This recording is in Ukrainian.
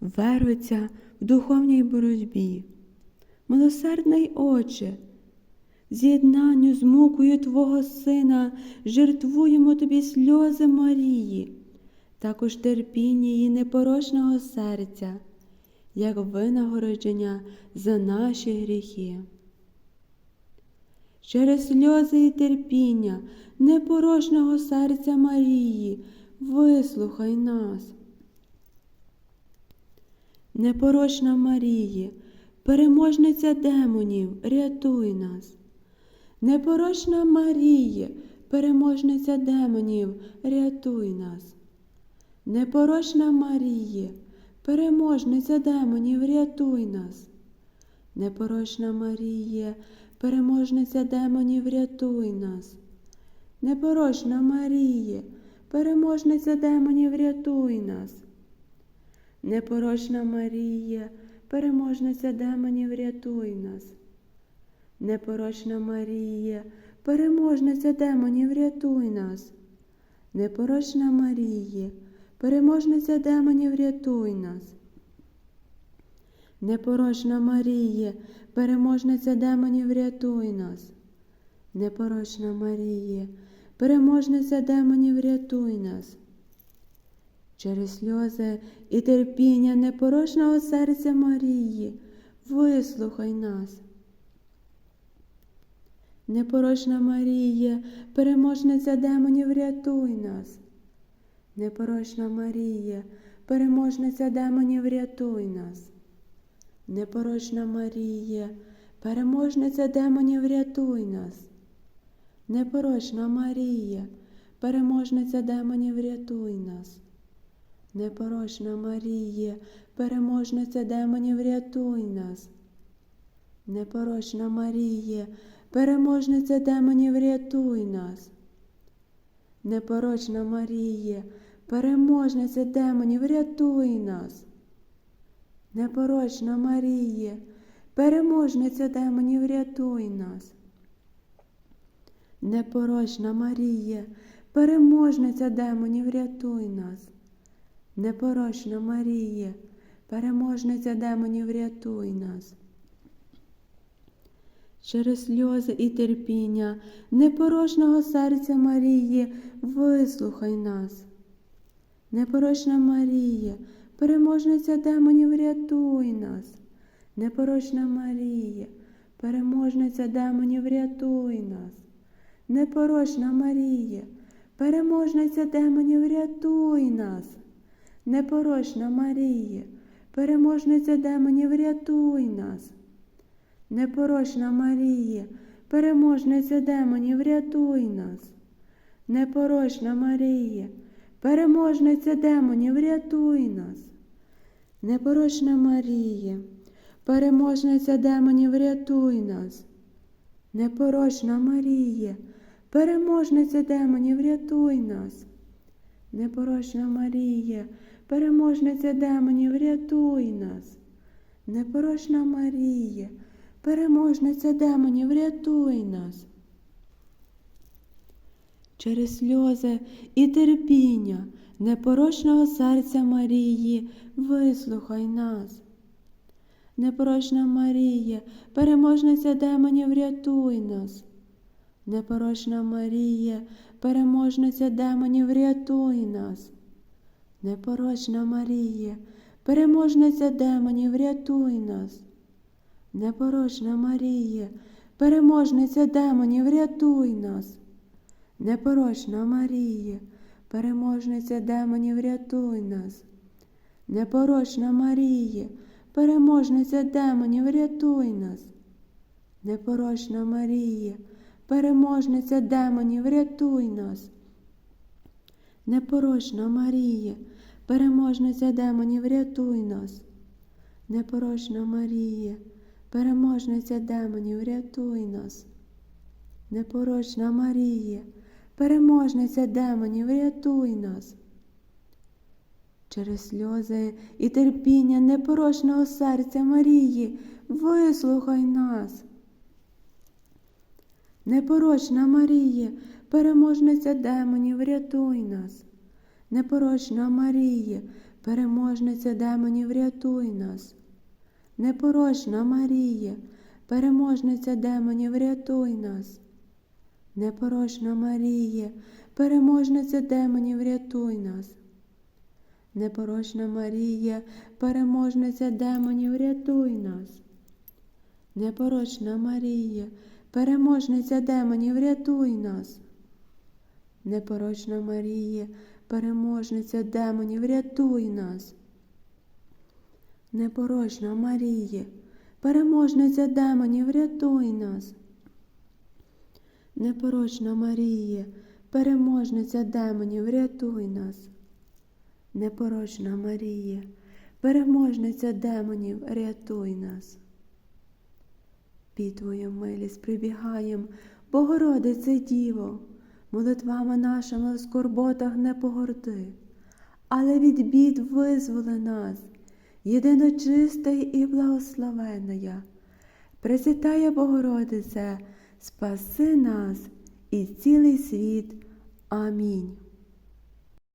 вервиться в духовній боротьбі. Милосердний Отче, з'єднанню з мукою Твого Сина жертвуємо Тобі сльози Марії, також терпіння її непорочного серця, як винагородження за наші гріхи. Через сльози і терпіння непорочного серця Марії, вислухай нас. Непорочна Марії, переможниця демонів, рятуй нас. Непорочна Марія, переможниця демонів, рятуй нас. Непорочна Марія, переможниця демонів, рятуй нас. Непорочна Марія, переможниця демонів, рятуй нас. Непорочна Марія, переможниця демонів, рятуй нас. Непорочна Марія, переможниця демонів, рятуй нас. Непорочна Марія, переможниця демонів, рятуй нас. Непорочна Марія, переможниця демонів, рятуй нас. Непорочна Марія, переможниця демонів, рятуй нас. Непорочна Марія, переможниця демонів, рятуй нас. Через сльози і терпіння непорочного серця Марії, вислухай нас. Непорочна Марія, переможниця демонів, рятуй нас. Непорочна Марія, переможниця демонів, рятуй нас. Непорочна Марія, переможниця демонів, рятуй нас. Непорочна Марія, переможниця демонів, рятуй нас. Непорочна Марія, переможниця демонів, рятуй нас. Непорочна Марія, переможниця демонів, рятуй нас. Непорочна Марія, переможниця демонів, рятуй нас. Непорочна Марія, переможниця демонів, рятуй нас. Непорочна Марія, переможниця демонів, рятуй нас. Непорочна Марія, переможниця демонів, рятуй нас. Через сльози і терпіння непорочного серця Марії, вислухай нас. Непорочна Марія, переможниця демонів, рятуй нас. Непорочна Марія, переможниця демонів, рятуй нас. Непорочна Марія, переможниця демонів, рятуй нас. Непорочна Марія, переможниця демонів, рятуй нас. Непорочна Марія, переможниця демонів, рятуй нас. Непорочна Марія, переможниця демонів, рятуй нас. Непорочна Марія, переможниця демонів, рятуй нас. Непорочна Марія, переможниця демонів, рятуй нас. Непорочна Марія, переможниця демонів, рятуй нас. Непорочна Марія, переможниця демонів, рятуй нас. Через сльози і терпіння непорочного серця Марії, вислухай нас. Непорочна Марія, переможниця демонів, рятуй нас. Непорочна Марія, переможниця демонів, рятуй нас. Непорочна Марія, переможниця демонів, рятуй нас. Непорочна Марія, переможниця демонів, рятуй нас. Непорочна Марія, переможниця демонів, рятуй нас. Непорочна Марія, переможниця демонів, рятуй нас. Непорочна Марія, переможниця демонів, рятуй нас. Непорочна Марія, переможниця демонів, рятуй нас. Непорочна Марія, переможниця демонів, рятуй нас. Непорочна Марія, переможниця демонів, рятуй нас. Через сльози і терпіння непорочного серця Марії, вислухай нас. Непорочна Марія, переможниця демонів, рятуй нас. Непорочна Марія, переможниця демонів, рятуй нас. Непорочна Марія, переможниця демонів, рятуй нас. Непорочна Марія, переможниця демонів, рятуй нас. Непорочна Марія, переможниця демонів, рятуй нас. Непорочна Марія, переможниця демонів, рятуй нас. Непорочна Марія, переможниця демонів, рятуй нас. Непорочна Марія, переможниця демонів, рятуй нас. Непорочна Марія, переможниця демонів, рятуй нас. Непорочна Марія, переможниця демонів, рятуй нас. Під Твою милість прибігаєм, Богородице Діво, молитвами нашими в скорботах не погорди, але від бід визволи нас, єдиночиста і благословенна. Пресвятая Богородице, спаси нас і цілий світ. Амінь.